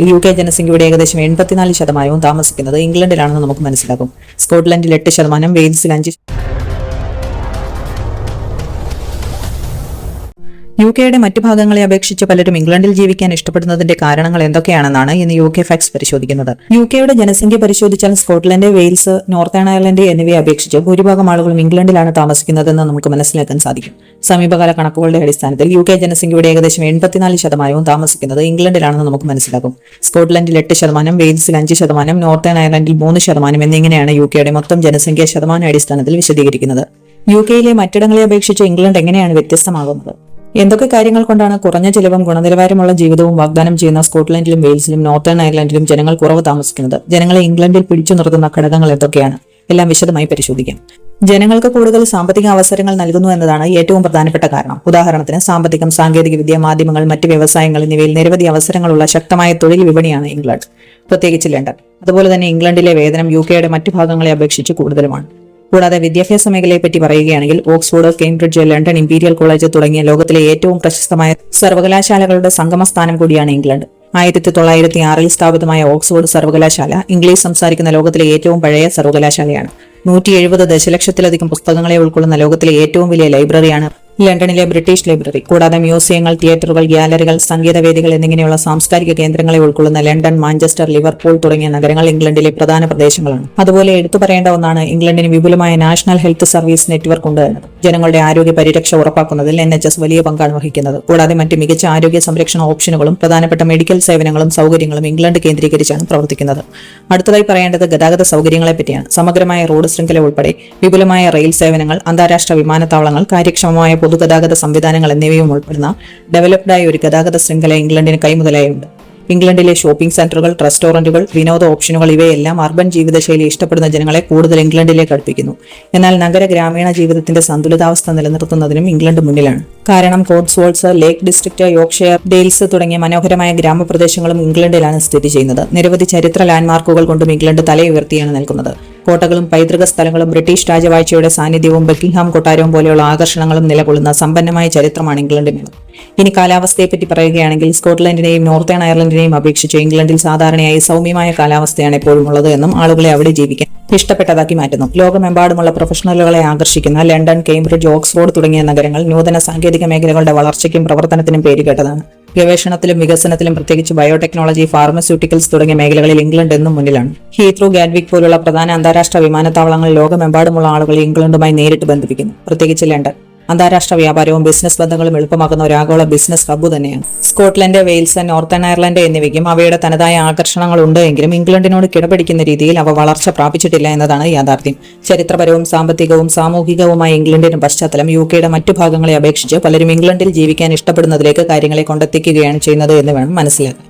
U K ജനസംഖ്യയുടെ ഏകദേശം എൺപത്തിനാല് ശതമാനവും താമസിക്കുന്നത് ഇംഗ്ലണ്ടിലാണെന്ന് നമുക്ക് മനസ്സിലാകും. സ്കോട്ട്ലൻഡിൽ എട്ട് ശതമാനം വെയിൽസിൽ അഞ്ച് യു കെയുടെ മറ്റു ഭാഗങ്ങളെ അപേക്ഷിച്ച് പലരും ഇംഗ്ലണ്ടിൽ ജീവിക്കാൻ ഇഷ്ടപ്പെടുന്നതിന്റെ കാരണങ്ങൾ എന്തൊക്കെയാണെന്നാണ് ഇന്ന് യു കെ ഫാക്സ് പരിശോധിക്കുന്നത്. യു കെയുടെ ജനസംഖ്യ പരിശോധിച്ചാൽ സ്കോട്ട്ലൻഡ് വെയിൽസ് നോർത്തേൺ അയർലൻഡ് എന്നിവയെ അപേക്ഷിച്ച് ഭൂരിഭാഗം ആളുകളും ഇംഗ്ലണ്ടിലാണ് താമസിക്കുന്നതെന്ന് നമുക്ക് മനസ്സിലാക്കാൻ സാധിക്കും. സമീപകാല കണക്കുകളുടെ അടിസ്ഥാനത്തിൽ യു കെ ജനസംഖ്യയുടെ ഏകദേശം എൺപത്തിനാല് ശതമാനവും താമസിക്കുന്നത് ഇംഗ്ലണ്ടിലാണെന്ന് നമുക്ക് മനസ്സിലാകും. സ്കോട്ട്ലൻഡിൽ എട്ട് ശതമാനം വെയിൽസിൽ അഞ്ച് ശതമാനം നോർത്തേൺ അയർലൻഡിൽ മൂന്ന് ശതമാനം എന്നിങ്ങനെയാണ് യു കെയുടെ മൊത്തം ജനസംഖ്യ ശതമാന അടിസ്ഥാനത്തിൽ വിശദീകരിക്കുന്നത്. യു കെയിലെ മറ്റിടങ്ങളെ അപേക്ഷിച്ച് ഇംഗ്ലണ്ട് എങ്ങനെയാണ് വ്യത്യസ്തമാകുന്നത്? എന്തൊക്കെ കാര്യങ്ങൾ കൊണ്ടാണ് കുറഞ്ഞ ചിലവും ഗുണനിലവാരമുള്ള ജീവിതവും വാഗ്ദാനം ചെയ്യുന്ന സ്കോട്ട്ലൻഡിലും വെയിൽസിലും നോർത്തേൺ അയർലൻഡിലും ജനങ്ങൾ കുറവ് താമസിക്കുന്നത്? ജനങ്ങളെ ഇംഗ്ലണ്ടിൽ പിടിച്ചു നിർത്തുന്ന ഘടകങ്ങൾ എന്തൊക്കെയാണ്? എല്ലാം വിശദമായി പരിശോധിക്കാം. ജനങ്ങൾക്ക് കൂടുതൽ സാമ്പത്തിക അവസരങ്ങൾ നൽകുന്നു എന്നതാണ് ഏറ്റവും പ്രധാനപ്പെട്ട കാരണം. ഉദാഹരണത്തിന് സാമ്പത്തികം സാങ്കേതികവിദ്യ മാധ്യമങ്ങൾ മറ്റ് വ്യവസായങ്ങൾ എന്നിവയിൽ നിരവധി അവസരങ്ങളുള്ള ശക്തമായ തൊഴിൽ വിപണിയാണ് ഇംഗ്ലണ്ട് പ്രത്യേകിച്ച് ലണ്ടൻ. അതുപോലെ തന്നെ ഇംഗ്ലണ്ടിലെ വേതനം യു കെയുടെ മറ്റു ഭാഗങ്ങളെ അപേക്ഷിച്ച് കൂടുതലുമാണ്. കൂടാതെ വിദ്യാഭ്യാസ മേഖലയെപ്പറ്റി പറയുകയാണെങ്കിൽ Oxford Cambridge London imperial college തുടങ്ങിയ ലോകത്തിലെ ഏറ്റവും പ്രശസ്തമായ സർവകലാശാലകളുടെ സംഗമസ്ഥാനം കൂടിയാണ് ഇംഗ്ലണ്ട്. ആയിരത്തി തൊള്ളായിരത്തി ആറിൽ സ്ഥാപിതമായ ഓക്സ്ഫോർഡ് സർവകലാശാല ഇംഗ്ലീഷ് സംസാരിക്കുന്ന ലോകത്തിലെ ഏറ്റവും പഴയ സർവകലാശാലയാണ്. നൂറ്റി എഴുപത് ദശലക്ഷത്തിലധികം പുസ്തകങ്ങളെ ഉൾക്കൊള്ളുന്ന ലോകത്തിലെ ഏറ്റവും വലിയ ലൈബ്രറിയാണ് ലണ്ടനിലെ ബ്രിട്ടീഷ് ലൈബ്രറി കൂടാതെ മ്യൂസിയങ്ങൾ തിയേറ്ററുകൾ ഗ്യാലറികൾ സംഗീതവേദികൾ എന്നിങ്ങനെയുള്ള സാംസ്കാരിക കേന്ദ്രങ്ങളെ ഉൾക്കൊള്ളുന്ന ലണ്ടൻ മാഞ്ചസ്റ്റർ ലിവർപൂൾ തുടങ്ങിയ നഗരങ്ങൾ ഇംഗ്ലണ്ടിലെ പ്രധാന പ്രദേശങ്ങളാണ്. അതുപോലെ എടുത്തു പറയേണ്ട ഒന്നാണ് ഇംഗ്ലണ്ടിന് വിപുലമായ നാഷണൽ ഹെൽത്ത് സർവീസ് നെറ്റ്വർക്ക് ഉണ്ട് ജനങ്ങളുടെ ആരോഗ്യ പരിരക്ഷ ഉറപ്പാക്കുന്നതിൽ എൻ എച്ച് എസ് വലിയ പങ്കാണ് വഹിക്കുന്നത്. കൂടാതെ മറ്റ് മികച്ച ആരോഗ്യ സംരക്ഷണ ഓപ്ഷനുകളും പ്രധാനപ്പെട്ട മെഡിക്കൽ സേവനങ്ങളും സൗകര്യങ്ങളും ഇംഗ്ലണ്ട് കേന്ദ്രീകരിച്ചാണ് പ്രവർത്തിക്കുന്നത്. അടുത്തതായി പറയേണ്ടത് ഗതാഗത സൗകര്യങ്ങളെ പറ്റിയാണ്. സമഗ്രമായ റോഡ് ശൃംഖല ഉൾപ്പെടെ വിപുലമായ റെയിൽ സേവനങ്ങൾ അന്താരാഷ്ട്ര വിമാനത്താവളങ്ങൾ കാര്യക്ഷമമായ പൊതുഗതാഗത സംവിധാനങ്ങൾ എന്നിവയും ഉൾപ്പെടുന്ന ഡെവലപ്ഡായ ഒരു ഗതാഗത ശൃംഖല ഇംഗ്ലണ്ടിന് കൈമുതലായുണ്ട് ഇംഗ്ലണ്ടിലെ ഷോപ്പിംഗ് സെന്ററുകൾ റെസ്റ്റോറന്റുകൾ വിനോദ ഓപ്ഷനുകൾ ഇവയെല്ലാം അർബൻ ജീവിതശൈലി ഇഷ്ടപ്പെടുന്ന ജനങ്ങളെ കൂടുതൽ ഇംഗ്ലണ്ടിലേക്ക് അടുപ്പിക്കുന്നു. എന്നാൽ നഗര ഗ്രാമീണ ജീവിതത്തിന്റെ സന്തുലിതാവസ്ഥ നിലനിർത്തുന്നതിനും ഇംഗ്ലണ്ട് മുന്നിലാണ്. കാരണം കോട്സ്വോൾസ് ലേക്ക് ഡിസ്ട്രിക്ട് യോക്ഷയർ ഡെയിൽസ് തുടങ്ങിയ മനോഹരമായ ഗ്രാമപ്രദേശങ്ങളും ഇംഗ്ലണ്ടിലാണ് സ്ഥിതി ചെയ്യുന്നത്. നിരവധി ചരിത്ര ലാൻഡ്മാർക്കുകൾ കൊണ്ടും ഇംഗ്ലണ്ട് തലയുയർത്തിയാണ് നിൽക്കുന്നത്. കോട്ടകളും പൈതൃക സ്ഥലങ്ങളും ബ്രിട്ടീഷ് രാജവാഴ്ചയുടെ സാന്നിധ്യവും ബക്കിംഗ്ഹാം കൊട്ടാരവും പോലെയുള്ള ആകർഷണങ്ങളും നിലകൊള്ളുന്ന സമ്പന്നമായ ചരിത്രമാണ് ഇംഗ്ലണ്ടിനുള്ളത് ഇനി കാലാവസ്ഥയെപ്പറ്റി പറയുകയാണെങ്കിൽ സ്കോട്ട്ലൻഡിനെയും നോർത്തേൺ അയർലൻഡിനെയും അപേക്ഷിച്ച് ഇംഗ്ലണ്ടിൽ സാധാരണയായി സൗമ്യമായ കാലാവസ്ഥയാണ് എപ്പോഴും ഉള്ളത് എന്നും ആളുകളെ അവിടെ ജീവിക്കാൻ ഇഷ്ടപ്പെട്ടതാക്കി മാറ്റുന്നു. ലോകമെമ്പാടുമുള്ള പ്രൊഫഷണലുകളെ ആകർഷിക്കുന്ന ലണ്ടൻ കേംബ്രിഡ്ജ് ഓക്സ്ഫോർഡ് തുടങ്ങിയ നഗരങ്ങൾ നൂതന സാങ്കേതിക മേഖലകളുടെ വളർച്ചയ്ക്കും പ്രവർത്തനത്തിനും പേരുകേട്ടതാണ്. ഗവേഷണത്തിലും വികസനത്തിലും പ്രത്യേകിച്ച് ബയോടെക്നോളജി ഫാർമസ്യൂട്ടിക്കൽസ് തുടങ്ങിയ മേഖലകളിൽ ഇംഗ്ലണ്ട് എന്നും മുന്നിലാണ്. ഹീത്രൂ ഗാഡ്വിക് പോലുള്ള പ്രധാന അന്താരാഷ്ട്ര വിമാനത്താവളങ്ങൾ ലോകമെമ്പാടുമുള്ള ആളുകളെ ഇംഗ്ലണ്ടുമായി നേരിട്ട് ബന്ധിപ്പിക്കുന്നു. പ്രത്യേകിച്ച് ലണ്ടൻ. അന്താരാഷ്ട്ര വ്യാപാരവും ബിസിനസ് ബന്ധങ്ങളും എളുപ്പമാക്കുന്ന ഒരു ആഗോള ബിസിനസ് ഹബ്ബ് തന്നെയാണ്. സ്കോട്ട്ലൻഡ് വെയിൽസ് നോർത്തേൺ അയർലൻഡ് എന്നിവയ്ക്കും അവയുടെ തനതായ ആകർഷണങ്ങൾ ഉണ്ടെങ്കിലും ഇംഗ്ലണ്ടിനോട് കിടപിടിക്കുന്ന രീതിയിൽ അവ വളർച്ച പ്രാപിച്ചിട്ടില്ല എന്നതാണ് യാഥാർത്ഥ്യം. ചരിത്രപരവും സാമ്പത്തികവും സാമൂഹികവുമായ ഇംഗ്ലണ്ടിന്റെ പശ്ചാത്തലം യു കെയുടെ മറ്റു ഭാഗങ്ങളെ അപേക്ഷിച്ച് പലരും ഇംഗ്ലണ്ടിൽ ജീവിക്കാൻ ഇഷ്ടപ്പെടുന്നതിലേക്ക് കാര്യങ്ങളെ കൊണ്ടെത്തിക്കുകയാണ് ചെയ്യുന്നത് എന്ന് വേണം മനസ്സിലാക്കാൻ.